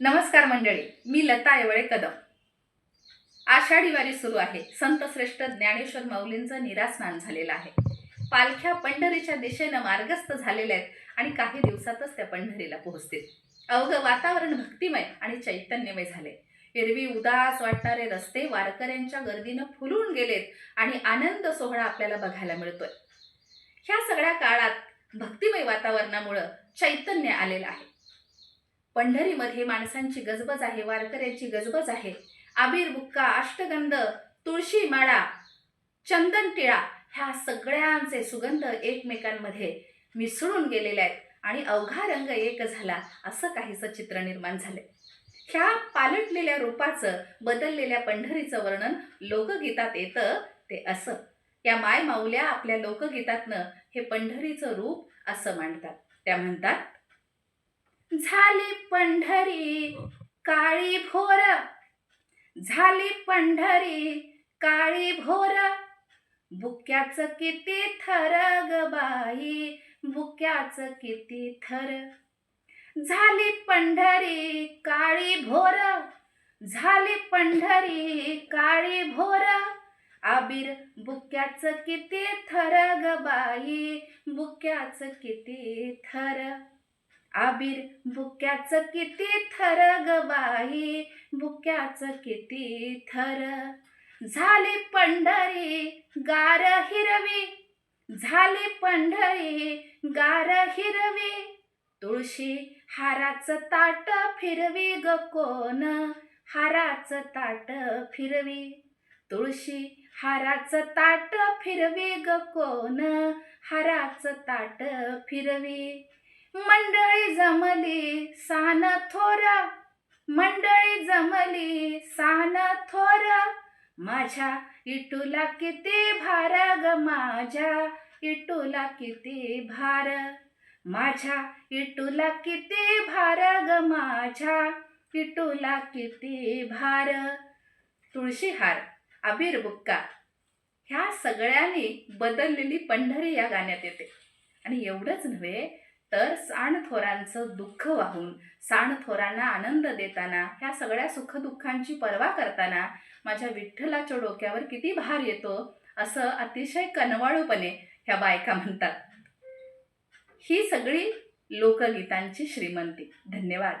नमस्कार मंडळी मी लता येवळे कदम. आषाढी वारी सुरू आहे. संत श्रेष्ठ ज्ञानेश्वर माऊलींचं निरास्नान झालेलं आहे. पालख्या पंढरीच्या दिशेनं मार्गस्थ झालेल्या आहेत आणि काही दिवसातच त्या पंढरीला पोहोचतील. अवघं वातावरण भक्तिमय आणि चैतन्यमय झाले. एरवी उदास वाटणारे रस्ते वारकऱ्यांच्या गर्दीनं फुलून गेलेत आणि आनंद सोहळा आपल्याला बघायला मिळतोय. ह्या सगळ्या काळात भक्तिमय वातावरणामुळं चैतन्य आलेलं आहे. पंढरीमध्ये माणसांची गजबज आहे वारकऱ्यांची गजबज आहे. आबीर बुक्का अष्टगंध तुळशी माळा चंदन टिळा ह्या सगळ्यांचे सुगंध एकमेकांमध्ये मिसळून गेलेले आहेत आणि अवघा रंग एक झाला असं काहीसं चित्र निर्माण झाले ह्या पालटलेल्या रूपाचं बदललेल्या पंढरीचं वर्णन लोकगीतात येतं ते असं. या माय माऊल्या आपल्या लोकगीतातनं हे पंढरीचं रूप असं मांडतात. त्या म्हणतात झाली पंढरी काळी भोर. झाली पंढरी काळी भोर. बुक्याचं किती थर ग बाई बुक्याचं किती थर. झाली पंढरी काळी भोर. झाली पंढरी काळी भोर. आबीर बुक्याचं किती थर ग बाई बुक्याचं किती थर. आबीर बुक्याचं किती थर ग बाई बुक्याचं किती थर. झाली पंढरी गार हिरवी. झाली पंढरी गार हिरवी. तुळशी हाराचं ताट फिरवी ग कोण? हाराचं ताट फिरवी. तुळशी हाराचं ताट फिरवी ग कोण? हाराचं ताट फिरवी. मंडळी जमली सान थोर. मंडळी जमली सान थोर. माझ्या इटूला किती भार ग माझ्या इटूला किती भार. माझ्या इटूला किती भार ग माझ्या इटूला किती भार. तुळशीहार अबीर बुक्का ह्या सगळ्यांनी बदललेली पंढरी या गाण्यात येते. आणि एवढंच नव्हे तर साणथोरांचं दुःख वाहून साणथोरांना आनंद देताना ह्या सगळ्या सुखदुःखांची पर्वा करताना माझ्या विठ्ठलाच्या डोक्यावर किती भार येतो असं अतिशय कनवाळूपणे ह्या बायका म्हणतात. ही सगळी लोकगीतांची श्रीमंती. धन्यवाद.